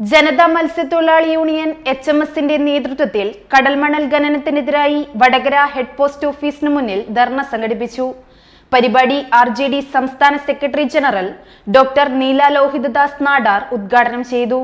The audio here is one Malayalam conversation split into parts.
ജനതാ മത്സ്യത്തൊഴിലാളി യൂണിയൻ എച്ച് എം എസിന്റെ നേതൃത്വത്തിൽ കടൽമണൽ ഖനനത്തിനെതിരായി വടകര ഹെഡ് പോസ്റ്റ് ഓഫീസിന് മുന്നിൽ ധർണ സംഘടിപ്പിച്ചു. പരിപാടി ആർ ജെ ഡി സംസ്ഥാന secretary general doctor Neela Lohithadas Nadar ഉദ്ഘാടനം ചെയ്തു.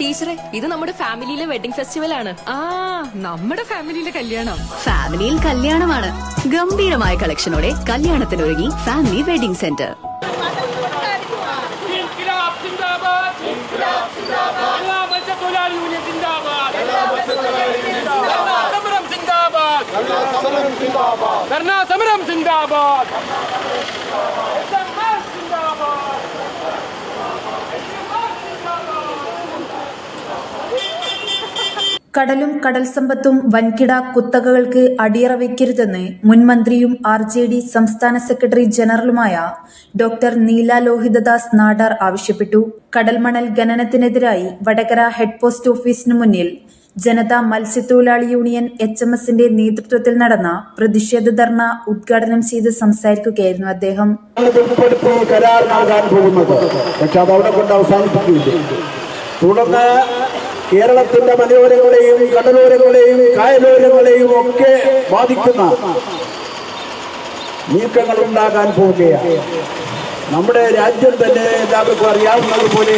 ടീച്ചറെ ഇത് നമ്മുടെ ഫാമിലിയിലെ വെഡിംഗ് ഫെസ്റ്റിവൽ ആണ്. ആ നമ്മുടെ ഫാമിലിയിലെ കല്യാണം. ഫാമിലിയിൽ കല്യാണമാണ്. ഗംഭീരമായ കളക്ഷനോടെ കല്യാണത്തിനൊരുങ്ങി ഫാമിലി വെഡിംഗ് സെന്റർ ഇൻകിലാബ് സിന്ദാബാദ് ഇൻകിലാബ് സിന്ദാബാദ് എല്ലാ മത്സ്യത്തൊഴിലാളി യൂണിയൻ സിന്ദാബാദ് എല്ലാ മത്സ്യത്തൊഴിലാളി സമരം സിന്ദാബാദ് ധർണാ സമരം സിന്ദാബാദ് കടലും കടൽ സമ്പത്തും വൻകിട കുത്തകകൾക്ക് അടിയറ വയ്ക്കരുതെന്ന് മുൻമന്ത്രിയും ആർ ജെ ഡി സംസ്ഥാന സെക്രട്ടറി ജനറലുമായ ഡോക്ടർ നീല ലോഹിതദാസ് നാടാർ ആവശ്യപ്പെട്ടു. കടൽമണൽ ഖനനത്തിനെതിരായി വടകര ഹെഡ് പോസ്റ്റ് ഓഫീസിന് മുന്നിൽ ജനതാ മത്സ്യത്തൊഴിലാളി യൂണിയൻ എച്ച് എം എസിന്റെ നേതൃത്വത്തിൽ നടന്ന പ്രതിഷേധ ധർണ ഉദ്ഘാടനം ചെയ്ത് സംസാരിക്കുകയായിരുന്നു അദ്ദേഹം. കരാർ പക്ഷെ തുടർന്ന് കേരളത്തിന്റെ മലയോരങ്ങളെയും കടലോരങ്ങളെയും കായലോരങ്ങളെയും ഒക്കെ ബാധിക്കുന്ന നീക്കങ്ങൾ ഉണ്ടാകാൻ പോവുകയാണ്. നമ്മുടെ രാജ്യം തന്നെ എല്ലാവർക്കും അറിയാവുന്നതുപോലെ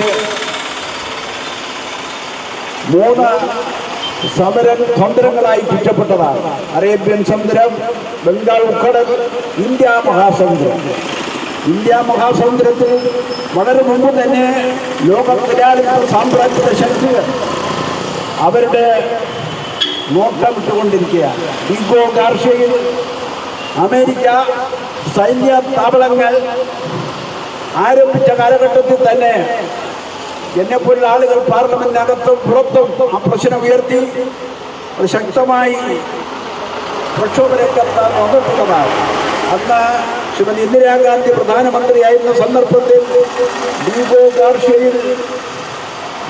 മൂന്ന് സമര തന്ത്രങ്ങളായി ചുറ്റപ്പെട്ടതാണ്. അറേബ്യൻ സമുദ്രം ബംഗാൾ ഉൾക്കടൽ ഇന്ത്യ മഹാസമുദ്രം. ഇന്ത്യ മഹാസമുദ്രത്തിൽ വളരെ മുമ്പ് തന്നെ ലോക മുതലാളിത്ത സാമ്രാജ്യത്തെ ശക്തികൾ അവരുടെ നോട്ടമിട്ടുകൊണ്ടിരിക്കുകയാണ് ഈഗോ ഗാർഷ്യയിൽ അമേരിക്ക സൈന്യ താവളങ്ങൾ ആരംഭിച്ച കാലഘട്ടത്തിൽ തന്നെ എന്നെപ്പോലുള്ള ആളുകൾ പാർലമെന്റിനകത്തും പുറത്തും ആ പ്രശ്നം ഉയർത്തി ശക്തമായി വന്നിട്ടുള്ളതാണ് അന്ന് ശ്രീമതി ഇന്ദിരാഗാന്ധി പ്രധാനമന്ത്രിയായിരുന്ന സന്ദർഭത്തിൽ ഡീഗോ ഗാർഷ്യയിൽ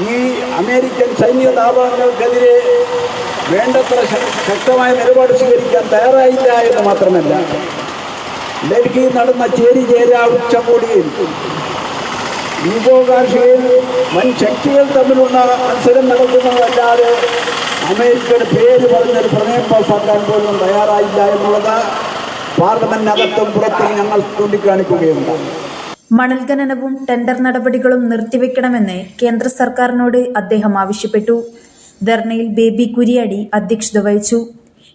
ഈ അമേരിക്കൻ സൈന്യ താപങ്ങൾക്കെതിരെ വേണ്ടത്ര ശക്തമായ നിലപാട് സ്വീകരിക്കാൻ തയ്യാറായില്ല എന്ന് മാത്രമല്ല ഡൽഹിയിൽ നടന്ന ചേരി ചേരാ ഉച്ചകോടിയിൽ യുഗോകാശയിൽ വൻ ശക്തികൾ തമ്മിലുള്ള മത്സരം നടക്കുന്നതല്ലാതെ അമേരിക്കയുടെ പേര് പറഞ്ഞൊരു പ്രമേയം പാസ്സാക്കാൻ പോലും തയ്യാറായില്ല എന്നുള്ളത് പാർലമെന്റിനകത്തും പുറത്തും ഞങ്ങൾ ചൂണ്ടിക്കാണിക്കുകയുണ്ടായി. മണൽ ഖനനവും ടെൻഡർ നടപടികളും നിർത്തിവെക്കണമെന്ന് കേന്ദ്ര സർക്കാരിനോട് അദ്ദേഹം ആവശ്യപ്പെട്ടു. ധർണയിൽ ബേബി കുരിയാടി അധ്യക്ഷത വഹിച്ചു.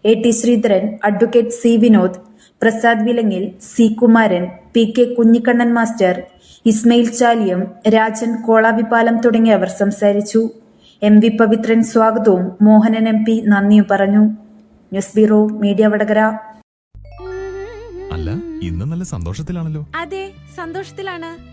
A T Sreedharan advocate C Vinod Prasad വിലങ്ങിൽ C Kumaran P K Kunhikannan master Ismail Chaliyam Rajan Kolavipalam തുടങ്ങിയവർ സംസാരിച്ചു. എം വി പവിത്രൻ സ്വാഗതവും മോഹനൻ എം പി നന്ദിയും പറഞ്ഞു. News bureau media Vadakara. അല്ല ഇന്ന് നല്ല സന്തോഷത്തിലാണല്ലോ. അതെ സന്തോഷത്തിലാണ്.